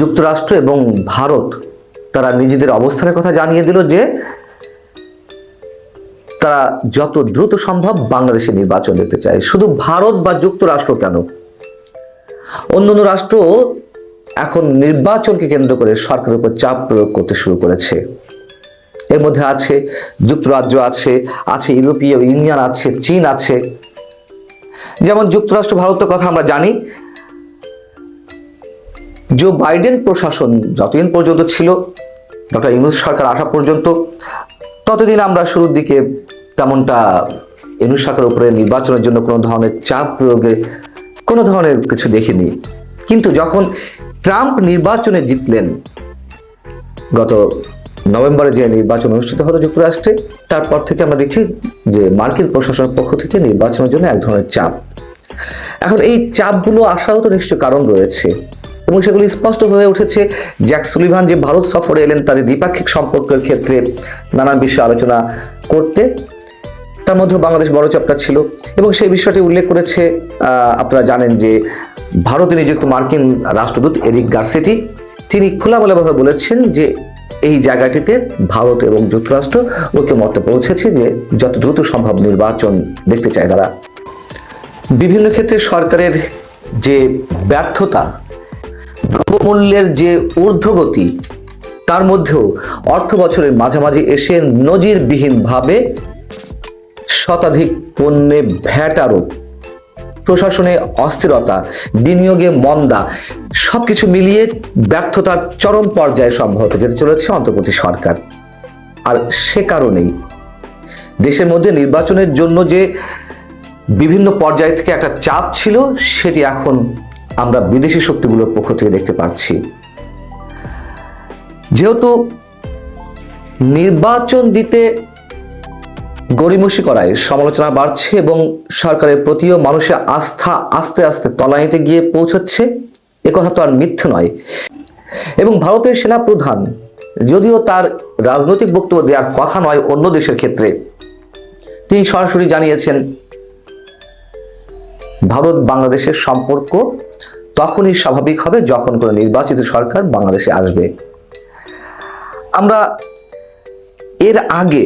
যুক্তরাষ্ট্র এবং ভারত তারা নিজেদের অবস্থানের কথা জানিয়ে দিল যে তারা যত দ্রুত সম্ভব বাংলাদেশে নির্বাচন দেখতে চায়। শুধু ভারত বা যুক্তরাষ্ট্র কেন? অন্যান্য রাষ্ট্র এখন নির্বাচনকে কেন্দ্র করে সরকারের উপর চাপ প্রয়োগ করতে শুরু করেছে। এর মধ্যে আছে যুক্তরাজ্য আছে আছে ইউরোপীয় ইউনিয়ন আছে, চীন আছে। যেমন যুক্তরাষ্ট্র, ভারতের কথা আমরা জানি জো বাইডেন প্রশাসন যতদিন পর্যন্ত ছিল ডক্টর ইউনুস সরকার আসা পর্যন্ত, ততদিন আমরা শুরুর দিকে তেমনটা ইউনুস সরকারের উপরে নির্বাচনের জন্য কোনো ধরনের চাপ প্রয়োগে কোনো ধরনের কিছু দেখিনি। কিন্তু যখন ট্রাম্প নির্বাচনে জিতলেন, গত নভেম্বরে যে নির্বাচন অনুষ্ঠিত হলো যুক্তরাষ্ট্রে, তারপর থেকে আমরা দেখছি যে মার্কিন প্রশাসনের পক্ষ থেকে নির্বাচনের জন্য এক ধরনের চাপ। এখন এই চাপগুলো আসারও তো নিশ্চয় কারণ রয়েছে। এবং সেগুলি স্পষ্ট হয়ে উঠেছে। জ্যাক সুলিভান যে ভারত সফরে এলেন, তাদের দ্বিপাক্ষিক সম্পর্কের ক্ষেত্রে নানান বিষয়ে আলোচনা করতে। তার মধ্যে বাংলাদেশ বড় চাপটা ছিল এবং সেই বিষয়টি উল্লেখ করেছে আপনারা জানেন যে ভারতে নিযুক্ত মার্কিন রাষ্ট্রদূত এরিক গার্সেটি। তিনি খোলামেলাভাবে বলেছেন যে এই জায়গাটিতে ভারত এবং যুক্তরাষ্ট্র ঐক্যমত্যে পৌঁছেছে যে যত দ্রুত সম্ভব নির্বাচন দেখতে চায় তারা। বিভিন্ন ক্ষেত্রে সরকারের যে ব্যর্থতা দ্রব্যমূল্যের যে ঊর্ধ্বগতি, তার মধ্যেও অর্থ বছরের মাঝামাঝি এসে নজিরবিহীনভাবে শতাধিক পণ্যে ভ্যাট আরোপ, প্রশাসনে অস্থিরতা, বিনিয়োগে মন্দা, সবকিছু মিলিয়ে ব্যর্থতার চরম পর্যায়ে সম্ভবত যেতে চলেছে অন্তর্বর্তী সরকার। আর সে কারণেই দেশের মধ্যে নির্বাচনের জন্য যে বিভিন্ন পর্যায় থেকে একটা চাপ ছিল, সেটি এখন আমরা বিদেশি শক্তিগুলোর পক্ষ থেকে দেখতে পাচ্ছি। যেহেতু নির্বাচন দিতে গড়িমসি করায় সমালোচনা বাড়ছে এবং সরকারের প্রতিও মানুষের আস্থা আস্তে আস্তে তলানিতে গিয়ে পৌঁছচ্ছে একথা তো আর মিথ্যে নয়। এবং ভারতের সেনা প্রধান যদিও তার রাজনৈতিক বক্তব্য দেওয়ার কথা নয় অন্য দেশের ক্ষেত্রে, তিনি সরাসরি জানিয়েছেন, ভারত বাংলাদেশের সম্পর্ক তখনই স্বাভাবিক হবে যখন কোনো নির্বাচিত সরকার বাংলাদেশে আসবে। আমরা এর আগে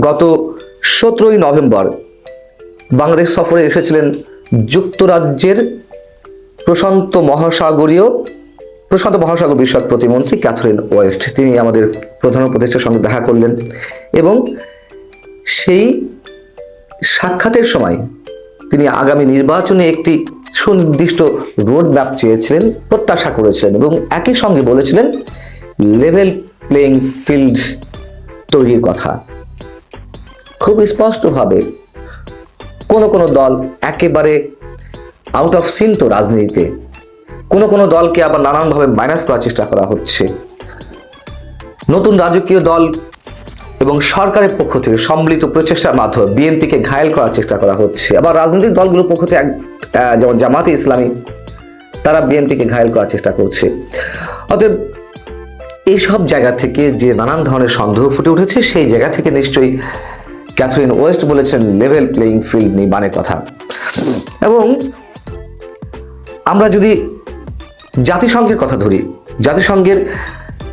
গত সতেরোই নভেম্বর বাংলাদেশ সফরে এসেছিলেন যুক্তরাজ্যের প্রশান্ত মহাসাগরীয়, প্রশান্ত মহাসাগর বিষয়ক প্রতিমন্ত্রী ক্যাথরিন ওয়েস্ট। তিনি আমাদের প্রধান উপদেষ্টার সঙ্গে দেখা করলেন এবং সেই সাক্ষাতের সময় তিনি আগামী নির্বাচনে একটি সুনির্দিষ্ট রোড ম্যাপ চেয়েছিলেন, প্রত্যাশা করেছিলেন এবং একই সঙ্গে বলেছিলেন লেভেল প্লেইং ফিল্ড তৈরির কথা। খুব স্পষ্টভাবে কোনো কোনো দল একেবারে আউট অফ সিন তো রাজনীতিতে, কোনো কোনো দলকে আবার নানানভাবে মাইনাস করার চেষ্টা করা হচ্ছে। নতুন রাজকীয় দল এবং সরকারের পক্ষ থেকে সম্মিলিত প্রচেষ্টার মাধ্যমে বিএনপিকে ঘায়েল করার চেষ্টা করা হচ্ছে। আবার রাজনৈতিক দলগুলোর পক্ষ থেকে যেমন জামাতে ইসলামী, তারা বিএনপিকে ঘায়েল করার চেষ্টা করছে। অতএব এইসব জায়গা থেকে যে নানান ধরনের সন্দেহ ফুটে উঠেছে, সেই জায়গা থেকে নিশ্চয়ই ক্যাথরিন ওয়েস্ট বলেছেন লেভেল প্লেইং ফিল্ড নির্মাণের কথা। এবং আমরা যদি জাতিসংঘের কথা ধরি, জাতিসংঘের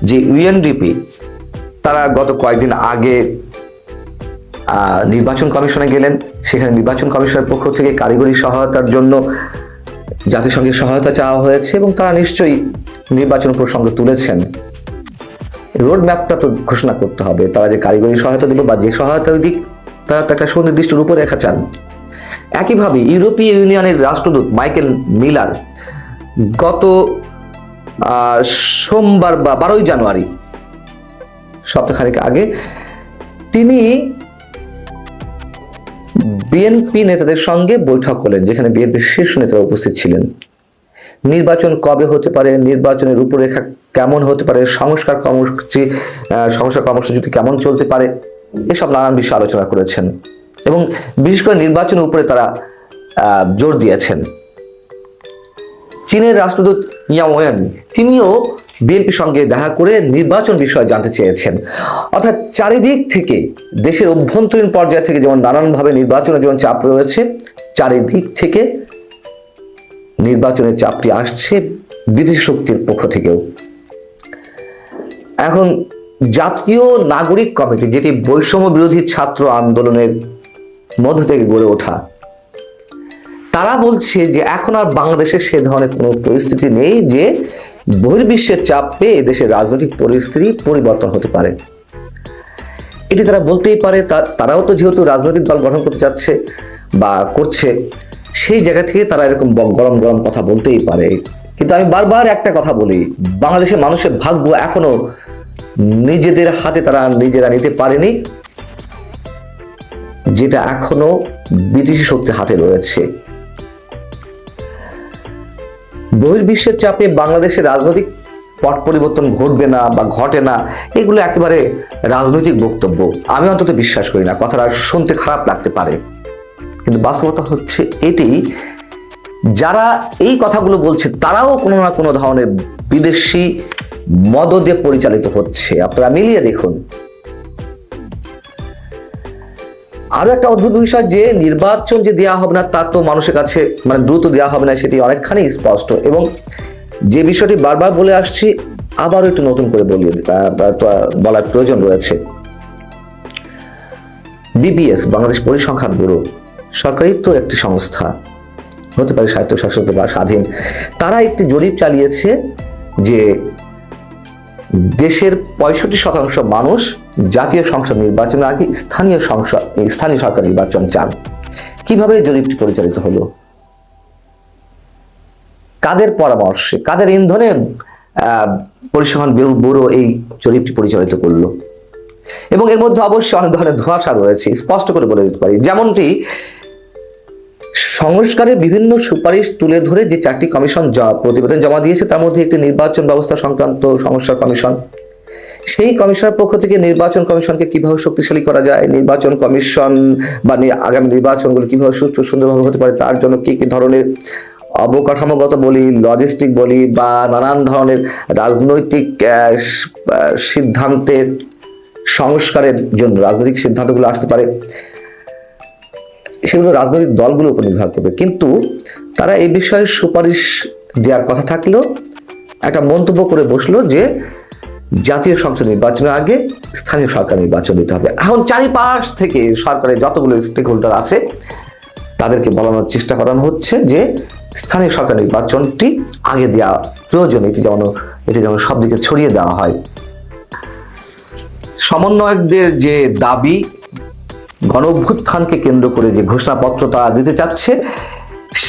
যে ইউএনডিপি তারা গত কয়েকদিন আগে নির্বাচন কমিশনে গেলেন। সেখানে নির্বাচন কমিশনের পক্ষ থেকে কারিগরি সহায়তার জন্য জাতিসংঘের সহায়তা চাওয়া হয়েছে এবং তারা নিশ্চয়ই নির্বাচন প্রসঙ্গ তুলেছেন। রোড ম্যাপটা তো ঘোষণা করতে হবে। তারা যে কারিগরি সহায়তা দিবে বা যে সহায়তা দিক, তারা তো একটা সুনির্দিষ্ট রূপরেখা চান। একইভাবে ইউরোপীয় ইউনিয়নের রাষ্ট্রদূত মাইকেল মিলার গত সোমবার বা বারোই জানুয়ারি সপ্তাহখানেক আগে, তিনি বিএনপি নেতাদের সঙ্গে বৈঠক করলেন, যেখানে বিএনপির শীর্ষ নেতারা উপস্থিত ছিলেন। নির্বাচন কবে হতে পারে, নির্বাচনের রূপরেখা কেমন হতে পারে, সংস্কার কর্মসূচি সংস্কার কর্মসূচিটি কেমন চলতে পারে, এসব নানান বিষয়ে আলোচনা করেছেন। এবং বিশেষ করে নির্বাচনের উপরে তারা জোর দিয়েছেন। চীনের রাষ্ট্রদূত ইয়াওয়েন তিনিও বিএনপির সঙ্গে দেখা করে নির্বাচন বিষয়ে জানতে চেয়েছেন। অর্থাৎ চারিদিক থেকে দেশের অভ্যন্তরীণ পর্যায় থেকে যেমন নানানভাবে নির্বাচনের যেমন চাপ রয়েছে, চারিদিক থেকে নির্বাচনের চাপটি আসছে বিদেশি শক্তির পক্ষ থেকেও। এখন জাতীয় নাগরিক কমিটি, যেটি বৈষম্য বিরোধী ছাত্র আন্দোলনের মধ্য থেকে গড়ে ওঠা, তারা বলছে যে এখন আর বাংলাদেশে সে ধরনের কোনো পরিস্থিতি নেই যে বহির্বিশ্বের চাপ পেয়ে দেশের রাজনৈতিক পরিস্থিতি পরিবর্তন হতে পারে। এটি তারা বলতেই পারে তারাও তো যেহেতু রাজনৈতিক দল গঠন করতে চাচ্ছে বা করছে, সেই জায়গা থেকে তারা এরকম গরম গরম কথা বলতেই পারে। কিন্তু আমি বারবার একটা কথা বলি, বাংলাদেশের মানুষের ভাগ্য এখনও নিজেদের হাতে তারা নিজেরা নিতে পারেনি, যেটা এখনও বিদেশি শক্তির হাতে রয়েছে। বহির্বিশ্বের চাপে বাংলাদেশের রাজনৈতিক পট পরিবর্তন ঘটবে না বা ঘটে না, এগুলো একেবারে রাজনৈতিক বক্তব্য। আমি অন্তত বিশ্বাস করি না, কথাটা শুনতে খারাপ লাগতে পারে। কিন্তু বাস্তবতা হচ্ছে এটি, যারা এই কথাগুলো বলছে, তারাও কোনো না কোনো ধরনের বিদেশি মদদে পরিচালিত হচ্ছে। আপনারা মিলিয়ে দেখুন। আরও একটা অদ্ভুত বিষয় যে নির্বাচন যে দেওয়া হবে না, তা তো মানুষের কাছে মানে দ্রুত দেওয়া হবে না, সেটি অনেকখানি স্পষ্ট। এবং যে বিষয়টি বারবার বলে আসছি, আবারও একটু নতুন করে বলি বলার প্রয়োজন রয়েছে। বিবিএস বাংলাদেশ পরিসংখ্যান ব্যুরো, সরকারি তো একটি সংস্থা, হতে পারে স্বায়ত্তশাসিত বা স্বাধীন, তারা একটি জরিপ চালিয়েছে যে দেশের পঁয়ষট্টি শতাংশ মানুষ জাতীয় সংসদ নির্বাচনের আগে স্থানীয় সংসদ, স্থানীয় সরকার নির্বাচন চান। কীভাবে জরিপটি পরিচালিত হলো? কাদের পরামর্শে, কাদের ইন্ধনে পরিসংখ্যান ব্যুরো- এই জরিপটি পরিচালিত করল? এবং এর মধ্যে অবশ্যই অনেক ধরনের ধোঁয়াশা রয়েছে, স্পষ্ট করে বলে দিতে পারি। যেমনটি, সংস্কারের বিভিন্ন সুপারিশ তুলে ধরে যে চারটি কমিশন প্রতিবেদন জমা দিয়েছে, তার মধ্যে একটি নির্বাচন ব্যবস্থা সংক্রান্ত সংস্কার কমিশন সেই কমিশনের পক্ষ থেকে নির্বাচন কমিশনকে কীভাবে শক্তিশালী করা যায়, নির্বাচন কমিশন বা আগামী নির্বাচনগুলো কীভাবে সুষ্ঠু সুন্দরভাবে হতে পারে, তার জন্য কি কি ধরনের অবকাঠামোগত বলি লজিস্টিক বলি বা নানান ধরনের রাজনৈতিক সিদ্ধান্তের সংস্কারের জন্য রাজনৈতিক সিদ্ধান্তগুলো আসতে পারে। সেগুলো রাজনৈতিক দলগুলোর উপর নির্ভর করবে। কিন্তু তারা এই বিষয়ে সুপারিশ দেওয়ার কথা থাকলেও একটা মন্তব্য করে বসল যে জাতীয় সংসদ নির্বাচনের আগে স্থানীয় সরকার নির্বাচন দিতে হবে। এখন চারিপাশ থেকে সরকারের যতগুলো স্টেক হোল্ডার আছে, তাদেরকে বলানোর চেষ্টা করানো হচ্ছে যে, স্থানীয় সরকার নির্বাচনটি আগে দেওয়া প্রয়োজন, এটি যেমন এটি যেমন সব দিকে ছড়িয়ে দেওয়া হয়। সমন্বয়কদের যে দাবি গণ অভ্যুত্থানকে কেন্দ্র করে যে ঘোষণাপত্র তারা দিতে চাচ্ছে,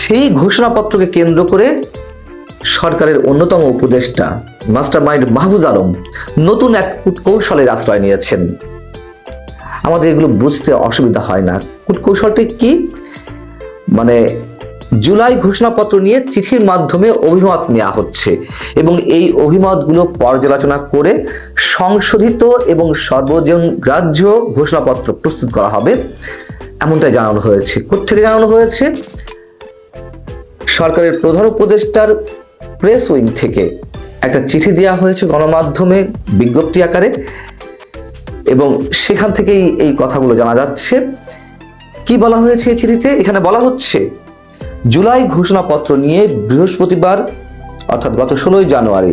সেই ঘোষণাপত্রকে কেন্দ্র করে সরকারের অন্যতম উপদেষ্টা মাস্টার মাইন্ড মাহফুজ আলম নতুন এক কৌশলের আশ্রয় নিয়েছেন। আমাদের এগুলো বুঝতে অসুবিধা হয় না। কূটকৌশলটি কি? মানে জুলাই ঘোষণাপত্র নিয়ে চিঠির মাধ্যমে অভিমত নেওয়া হচ্ছে এবং এই অভিমতগুলো পর্যালোচনা করে সংশোধিত এবং সর্বজন গ্রাহ্য ঘোষণাপত্র প্রস্তুত করা হবে। এমনটাই জানানো হয়েছে। কোথেকে জানানো হয়েছে? সরকারের প্রধান উপদেষ্টার প্রেস উইং থেকে। একটা চিঠি দেওয়া হয়েছে গণমাধ্যমে বিজ্ঞপ্তি আকারে এবং সেখান থেকেই এই কথাগুলো জানা যাচ্ছে। কি বলা হয়েছে এই চিঠিতে? এখানে বলা হচ্ছে, জুলাই ঘোষণাপত্র নিয়ে বৃহস্পতিবার, অর্থাৎ গত ষোলোই জানুয়ারি,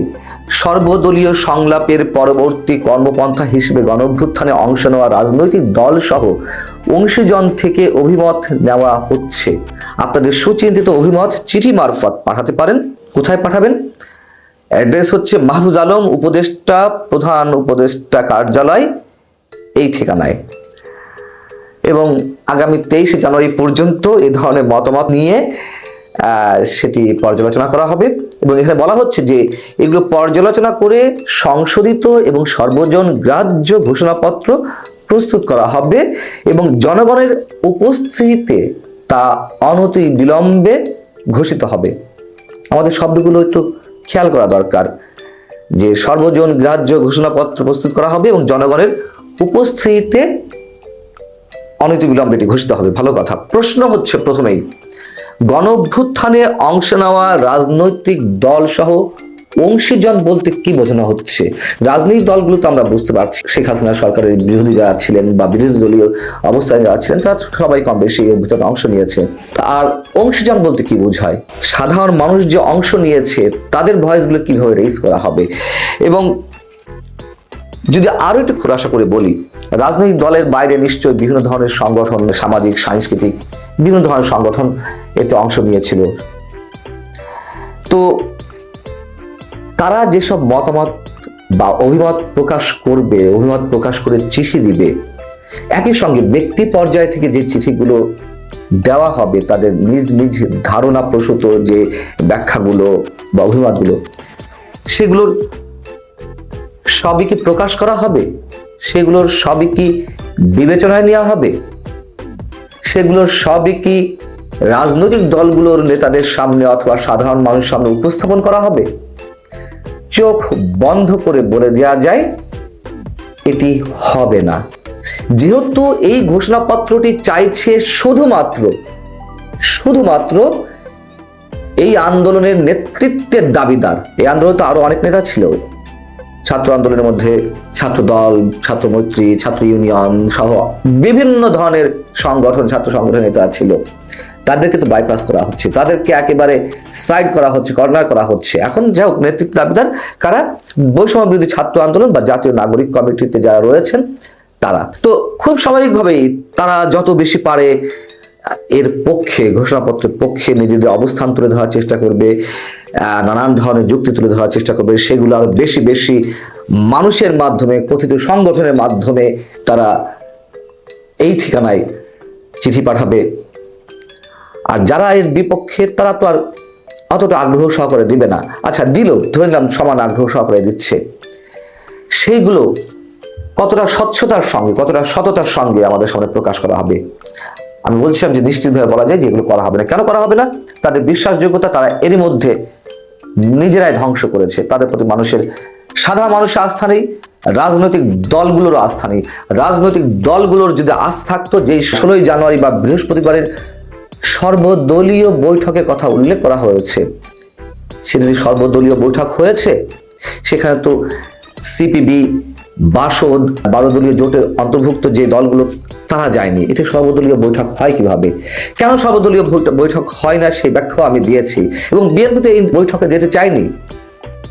সর্বদলীয় সংলাপের পরবর্তী কর্মপন্থা হিসেবে গণভ্যুত্থানে অংশ নেওয়া রাজনৈতিক দল সহ অংশীজন থেকে অভিমত নেওয়া হচ্ছে। আপনাদের সুচিন্তিত অভিমত চিঠি মারফত পাঠাতে পারেন। কোথায় পাঠাবেন? অ্যাড্রেস হচ্ছে মাহফুজ আলম, উপদেষ্টা, প্রধান উপদেষ্টা কার্যালয়, এই ঠিকানায়। এবং আগামী তেইশে জানুয়ারি পর্যন্ত এই ধরনের মতামত নিয়ে সেটি পর্যালোচনা করা হবে। এবং এখানে বলা হচ্ছে যে, এগুলো পর্যালোচনা করে সংশোধিত এবং সর্বজন গ্রাহ্য ঘোষণাপত্র প্রস্তুত করা হবে এবং জনগণের উপস্থিতিতে তা অনতি বিলম্বে ঘোষিত হবে। আমাদের শব্দগুলো একটু খেয়াল করা দরকার যে সর্বজন গ্রাহ্য ঘোষণাপত্র প্রস্তুত করা হবে এবং জনগণের উপস্থিতিতে অনতিবিলম্বে এটি ঘোষিত হবে। ভালো কথা। প্রশ্ন হচ্ছে প্রথমেই গণ অভ্যুত্থানে অংশ নেওয়া রাজনৈতিক দল সহ অংশীজন বলতে কি বোঝানো হচ্ছে? রাজনৈতিক দলগুলো তো আমরা বুঝতে পারছি। শেখ হাসিনা সরকারের বিরোধী যারা ছিলেন বা বিরোধী দলীয় অবস্থায় যারা ছিলেন, তারা সবাই কম বেশি এই অভিযানে অংশ নিয়েছে। আর অংশীজন বলতে কি বোঝায়? সাধারণ মানুষ যে অংশ নিয়েছে, তাদের ভয়েসগুলো কীভাবে রেজ করা হবে? এবং যদি আরও একটু খোলাসা করে বলি, রাজনৈতিক দলের বাইরে নিশ্চয়ই বিভিন্ন ধরনের সংগঠন, সামাজিক, সাংস্কৃতিক বিভিন্ন ধরনের সংগঠন এতে অংশ নিয়েছিল। তো তারা যেসব মতামত বা অভিমত প্রকাশ করবে, অভিমত প্রকাশ করে চিঠি দিবে, একই সঙ্গে ব্যক্তি পর্যায় থেকে যে চিঠিগুলো দেওয়া হবে, তাদের নিজ নিজ ধারণা প্রসূত যে ব্যাখ্যাগুলো বা অভিমতগুলো, সেগুলোর সবই কি প্রকাশ করা হবে? সেগুলোর সবই কি বিবেচনায় নেওয়া হবে? সেগুলোর সবই কি রাজনৈতিক দলগুলোর নেতাদের সামনে অথবা সাধারণ মানুষের সামনে উপস্থাপন করা হবে? চোখ বন্ধ করে বলে দেওয়া যায়, এটি হবে না। যেহেতু এই ঘোষণাপত্রটি চাইছে শুধুমাত্র শুধুমাত্র এই আন্দোলনের নেতৃত্বের দাবিদার। এই আন্দোলন তো আরও অনেক নেতা ছিল। ছাত্র আন্দোলনের মধ্যে ছাত্র দল ছাত্র ইউনিয়ন সহ বিভিন্ন ধরনের সংগঠন, ছাত্র সংগঠন নেতা ছিল। তাদেরকে তো বাইপাস করা হচ্ছে। তাদেরকে একেবারে সাইড করা হচ্ছে কর্নার করা হচ্ছে। এখন যা হোক, নেতৃত্ব দাবিদার কারা? বৈষম্য বিরোধী ছাত্র আন্দোলন বা জাতীয় নাগরিক কমিটিতে যারা রয়েছেন, তারা। তো খুব স্বাভাবিকভাবেই তারা যত বেশি পারে, এর পক্ষে, ঘোষণাপত্রের পক্ষে নিজেদের অবস্থান তুলে ধরার চেষ্টা করবে। নানান ধরনের যুক্তি তুলে ধরার চেষ্টা করবে। সেগুলো আরও বেশি বেশি মানুষের মাধ্যমে, কথিত সংগঠনের মাধ্যমে তারা এই ঠিকানায় চিঠি পাঠাবে। আর যারা এর বিপক্ষে, তারা তো আর অতটা আগ্রহ সহকারে দিবে না। আচ্ছা দিল, ধরে নিলাম সমান আগ্রহ সহকারে দিচ্ছে। সেইগুলো কতটা স্বচ্ছতার সঙ্গে, কতটা সততার সঙ্গে আমাদের সামনে প্রকাশ করা হবে? আমি বলছিলাম যে নিশ্চিতভাবে বলা যায় যেগুলো করা হবে না। কেন করা হবে না? তাদের বিশ্বাসযোগ্যতা তারা এরই মধ্যে নিজেরাই ধ্বংস করেছে। তাদের প্রতি মানুষের সাধারণ মানুষের আস্থা নেই, রাজনৈতিক দলগুলোরও আস্থা নেই। রাজনৈতিক দলগুলোর যদি আস্থা থাকতো যে ষোলোই জানুয়ারি বা বৃহস্পতিবারের সর্বদলীয় বৈঠকের কথা উল্লেখ করা হয়েছে, সেদিন সর্বদলীয় বৈঠক হয়েছে, সেখানে তো সিপিবি বাসদ বারো দলীয় জোটের অন্তর্ভুক্ত যে দলগুলো, তারা যায়নি। এটা সর্বদলীয় বৈঠক হয় কীভাবে? কেন সর্বদলীয় বৈঠক হয় না সেই ব্যাখ্যাও আমি দিয়েছি। এবং বিএনপি তো এই বৈঠকে যেতে চায়নি।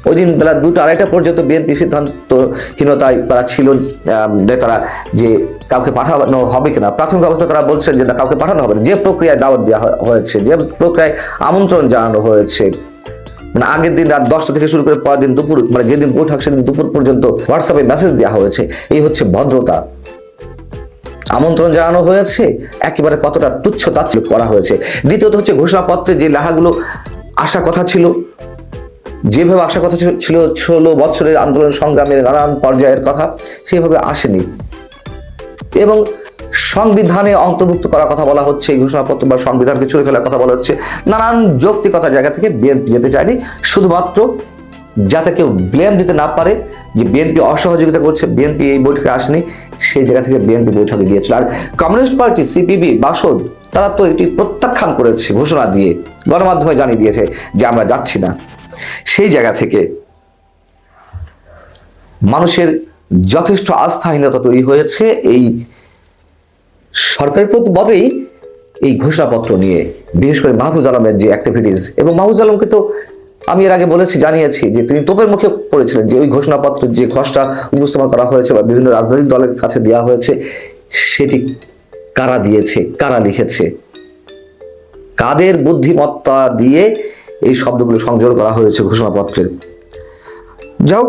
ওই দিন বেলা দুটো আড়াইটা পর্যন্ত বিএনপি সিদ্ধান্তহীনতায় তারা ছিল নেতারা যে কাউকে পাঠানো হবে কিনা। প্রাথমিক অবস্থা তারা বলছেন যে না, কাউকে পাঠানো হবে না। যে প্রক্রিয়ায় দাওয়াত দেওয়া হয়েছে, যে প্রক্রিয়ায় আমন্ত্রণ জানানো হয়েছে মানে আগের দিন রাত দশটা থেকে শুরু করে পরের দিন দুপুর মানে যেদিন বৈঠক সেদিন দুপুর পর্যন্ত হোয়াটসঅ্যাপে মেসেজ দেওয়া হয়েছে। এই হচ্ছে ভদ্রতা। আমন্ত্রণ জানানো হয়েছে, একেবারে কতটা তুচ্ছ তাচ্ছিল্য করা হয়েছে। দ্বিতীয়ত হচ্ছে ঘোষণাপত্রে যে লেখাগুলো আসার কথা ছিল, যেভাবে আসার কথা ছিল ষোলো বছরের আন্দোলন সংগ্রামের নানান পর্যায়ের কথা, সেভাবে আসেনি। এবং সংবিধানে অন্তর্ভুক্ত করার কথা বলা হচ্ছে, এই ঘোষণাপত্র বা সংবিধানকে ছুড়ে ফেলার কথা বলা হচ্ছে। নানান যৌক্তিকতা জায়গা থেকে বিএনপি যেতে চায়নি। শুধুমাত্র যাতে কেউ ব্লেম দিতে না পারে, যে বিএনপি অসহযোগিতা করছে, বিএনপি এই বৈঠকে আসেনি, সেই জায়গা থেকে বিএনপি বৈঠকে গিয়েছিল। আর কমিউনিস্ট পার্টি, সিপিবি, বাসদ, তারা তো এটি প্রত্যাখ্যান করেছে, ঘোষণা দিয়ে, গণমাধ্যমে জানিয়ে দিয়েছে যে আমরা যাচ্ছি না। সেই জায়গা থেকে মানুষের যথেষ্ট আস্থাহীনতা তৈরি হয়েছে, এই সরকারি বটেই এই ঘোষণাপত্র নিয়ে, বিশেষ করে মাহফুজ আলমের যে অ্যাক্টিভিটিস এবং মাহফুজ আলমকে তো আমি এর আগে বলেছি, জানিয়েছি যে তিনি তোপের মুখে পড়েছিলেন যে ওই ঘোষণাপত্রের যে খসড়া উপস্থাপন করা হয়েছে বা বিভিন্ন রাজনৈতিক দলের কাছে দেওয়া হয়েছে, সেটি কারা দিয়েছে, কারা লিখেছে? কাদের বুদ্ধিমত্তা দিয়ে এই শব্দগুলো সংযোগ করা হয়েছে ঘোষণাপত্রের যাও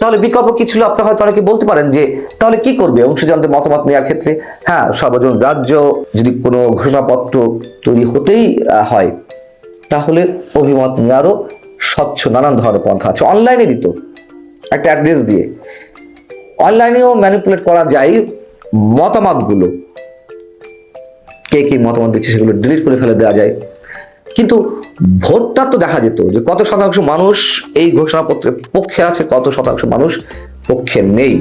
তাহলে বিকল্প কি ছিল? আপনারা হয়তো অনেকে বলতে পারেন যে, তাহলে কি করবে? অংশীজনদের মতামত নেওয়ার ক্ষেত্রে? হ্যাঁ সর্বজন রাজ্য যদি কোনো ঘোষণাপত্র তৈরি হতেই হয়, তাহলে অভিমত নেওয়ারও স্বচ্ছ নানান ধরনের পন্থা আছে। অনলাইনে দিত, একটা অ্যাড্রেস দিয়ে। অনলাইনেও ম্যানিপুলেট করা যায় মতামতগুলো। কে কে মতামত দিচ্ছে সেগুলো ডিলিট করে ফেলে দেওয়া যায়। কিন্তু ভোটটা তো দেখা যেত যে কত শতাংশ মানুষ এই ঘোষণাপত্রের পক্ষে আছে, কত শতাংশ মানুষ পক্ষে নেই।